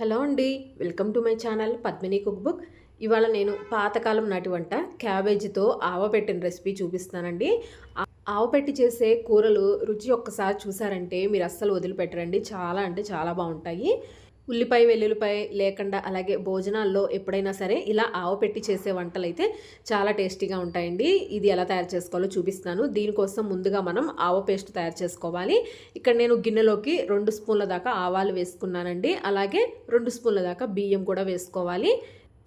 Hello అండి welcome to my channel Padmini cook book ఇవాళ నేను పాతకాలం నాటి వంట క్యాబేజీతో ఆవపెట్టిన రెసిపీ చూపిస్తానండి. ఆవపెట్టి చేసే కూరలు రుచి ఒక్కసారి చూసారంటే మీరు అస్సలు వదిలిపెట్టరండి. చాలా అంటే చాలా బాగుంటాయి. ఉల్లిపాయ వెల్లుల్లిపాయ లేకుండా అలాగే భోజనాల్లో ఎప్పుడైనా సరే ఇలా ఆవ పెట్టి చేసే వంటలు అయితే చాలా టేస్టీగా ఉంటాయండి. ఇది ఎలా తయారు చేసుకోవాలో చూపిస్తాను దీనికోసం ముందుగా మనం ఆవు పేస్ట్ తయారు చేసుకోవాలి. ఇక్కడ నేను గిన్నెలోకి రెండు స్పూన్ల దాకా ఆవాలు వేసుకున్నానండి. అలాగే రెండు స్పూన్ల దాకా బియ్యం కూడా వేసుకోవాలి.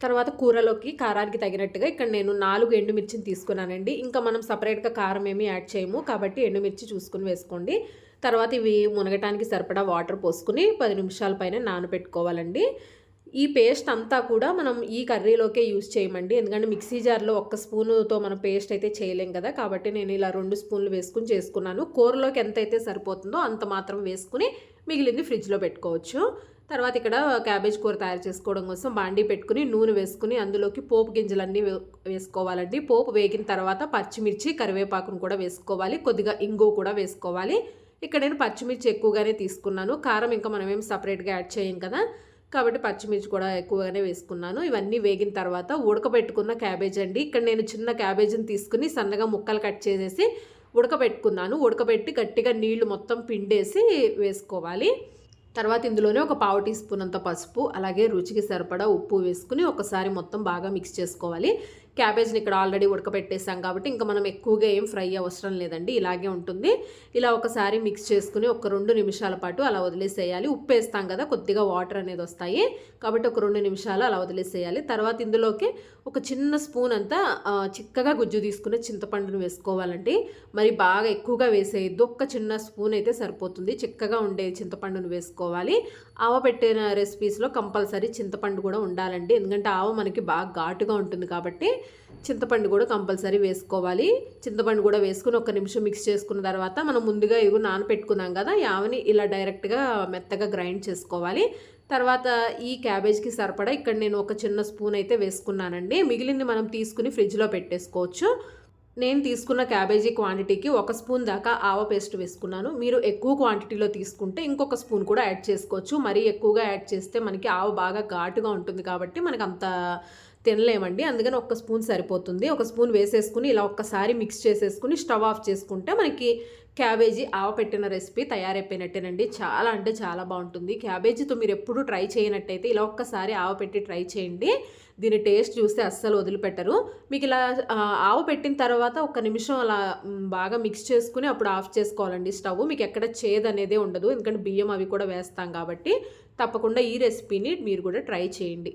తర్వాత కూరలోకి కారానికి తగినట్టుగా ఇక్కడ నేను నాలుగు ఎండుమిర్చిని తీసుకున్నానండి. ఇంకా మనం సపరేట్గా కారం ఏమీ యాడ్ చేయము. కాబట్టి ఎండుమిర్చి చూసుకుని వేసుకోండి. తర్వాత ఇవి మునగటానికి సరిపడా వాటర్ పోసుకుని పది నిమిషాల పైన నానబెట్టుకోవాలండి. ఈ పేస్ట్ అంతా కూడా మనం ఈ కర్రీలోకే యూజ్ చేయమండి. ఎందుకంటే మిక్సీ జార్లో ఒక్క స్పూనుతో మనం పేస్ట్ అయితే చేయలేం కదా. కాబట్టి నేను ఇలా రెండు స్పూన్లు వేసుకుని చేసుకున్నాను. కూరలోకి ఎంత అయితే సరిపోతుందో అంత మాత్రం వేసుకుని మిగిలింది ఫ్రిడ్జ్లో పెట్టుకోవచ్చు. తర్వాత ఇక్కడ క్యాబేజ్ కూర తయారు చేసుకోవడం కోసం బాండీ పెట్టుకుని నూనె వేసుకుని అందులోకి పోపు గింజలన్నీ వే- వేసుకోవాలండి. పోపు వేగిన తర్వాత పచ్చిమిర్చి కరివేపాకును కూడా వేసుకోవాలి. కొద్దిగా ఇంగు కూడా వేసుకోవాలి. ఇక్కడ నేను పచ్చిమిర్చి ఎక్కువగానే తీసుకున్నాను. కారం ఇంకా మనం ఏం సపరేట్గా యాడ్ చేయం కదా. కాబట్టి పచ్చిమిర్చి కూడా ఎక్కువగానే వేసుకున్నాను. ఇవన్నీ వేగిన తర్వాత ఉడకబెట్టుకున్న క్యాబేజ్ అండి. ఇక్కడ నేను చిన్న క్యాబేజీని తీసుకుని సన్నగా ముక్కలు కట్ చేసేసి ఉడకబెట్టుకున్నాను. ఉడకబెట్టి గట్టిగా నీళ్ళు మొత్తం పిండేసి వేసుకోవాలి. తర్వాత ఇందులోనే ఒక పావు టీ స్పూన్ అంత పసుపు అలాగే రుచికి సరిపడా ఉప్పు వేసుకుని ఒకసారి మొత్తం బాగా మిక్స్ చేసుకోవాలి. క్యాబేజ్ని ఇక్కడ ఆల్రెడీ ఉడకబెట్టేసాం కాబట్టి ఇంకా మనం ఎక్కువగా ఏం ఫ్రై అవసరం లేదండి ఇలాగే ఉంటుంది. ఇలా ఒకసారి మిక్స్ చేసుకుని ఒక రెండు నిమిషాల పాటు అలా వదిలేసేయాలి. ఉప్పు వేస్తాం కదా కొద్దిగా వాటర్ అనేది వస్తాయి. కాబట్టి ఒక రెండు నిమిషాలు అలా వదిలేసేయాలి. తర్వాత ఇందులోకి ఒక చిన్న స్పూన్ అంతా చిక్కగా గుజ్జు తీసుకుని చింతపండును వేసుకోవాలండి. మరి బాగా ఎక్కువగా వేసేయద్దు. ఒక్క చిన్న స్పూన్ అయితే సరిపోతుంది. చిక్కగా ఉండే చింతపండును వేసుకోవాలి. ఆవ పెట్టిన రెసిపీస్లో కంపల్సరీ చింతపండు కూడా ఉండాలండి. ఎందుకంటే ఆవ మనకి బాగా ఘాటుగా ఉంటుంది కాబట్టి చింతపండు కూడా కంపల్సరీ వేసుకోవాలి. చింతపండు కూడా వేసుకుని ఒక నిమిషం మిక్స్ చేసుకున్న తర్వాత మనం ముందుగా ఇవి నానపెట్టుకున్నాం కదా యావని ఇలా డైరెక్ట్గా మెత్తగా గ్రైండ్ చేసుకోవాలి. తర్వాత ఈ క్యాబేజ్కి సరిపడా ఇక్కడ నేను ఒక చిన్న స్పూన్ అయితే వేసుకున్నానండి. మిగిలింది మనం తీసుకుని ఫ్రిడ్జ్లో పెట్టేసుకోవచ్చు. నేను తీసుకున్న క్యాబేజీ క్వాంటిటీకి ఒక స్పూన్ దాకా ఆవ పేస్ట్ వేసుకున్నాను. మీరు ఎక్కువ క్వాంటిటీలో తీసుకుంటే ఇంకొక స్పూన్ కూడా యాడ్ చేసుకోవచ్చు. మరీ ఎక్కువగా యాడ్ చేస్తే మనకి ఆవ బాగా ఘాటుగా ఉంటుంది కాబట్టి మనకు అంత తినలేమండి. అందుకని ఒక స్పూన్ సరిపోతుంది. ఒక స్పూన్ వేసేసుకుని ఇలా ఒక్కసారి మిక్స్ చేసేసుకుని స్టవ్ ఆఫ్ చేసుకుంటే మనకి క్యాబేజీ ఆవ పెట్టిన రెసిపీ తయారైపోయినట్టేనండి. చాలా అంటే చాలా బాగుంటుంది. క్యాబేజీతో మీరు ఎప్పుడు ట్రై చేయనట్టయితే ఇలా ఒక్కసారి ఆవ పెట్టి ట్రై చేయండి. దీని టేస్ట్ చూస్తే అస్సలు వదిలిపెట్టరు. మీకు ఇలా ఆ, ఆవ పెట్టిన తర్వాత ఒక నిమిషం అలా బాగా మిక్స్ చేసుకుని అప్పుడు ఆఫ్ చేసుకోవాలండి స్టవ్. మీకు ఎక్కడ చేదు అనేదే ఉండదు. ఎందుకంటే బియ్యం అవి కూడా వేస్తాం కాబట్టి తప్పకుండా ఈ రెసిపీని మీరు కూడా ట్రై చేయండి.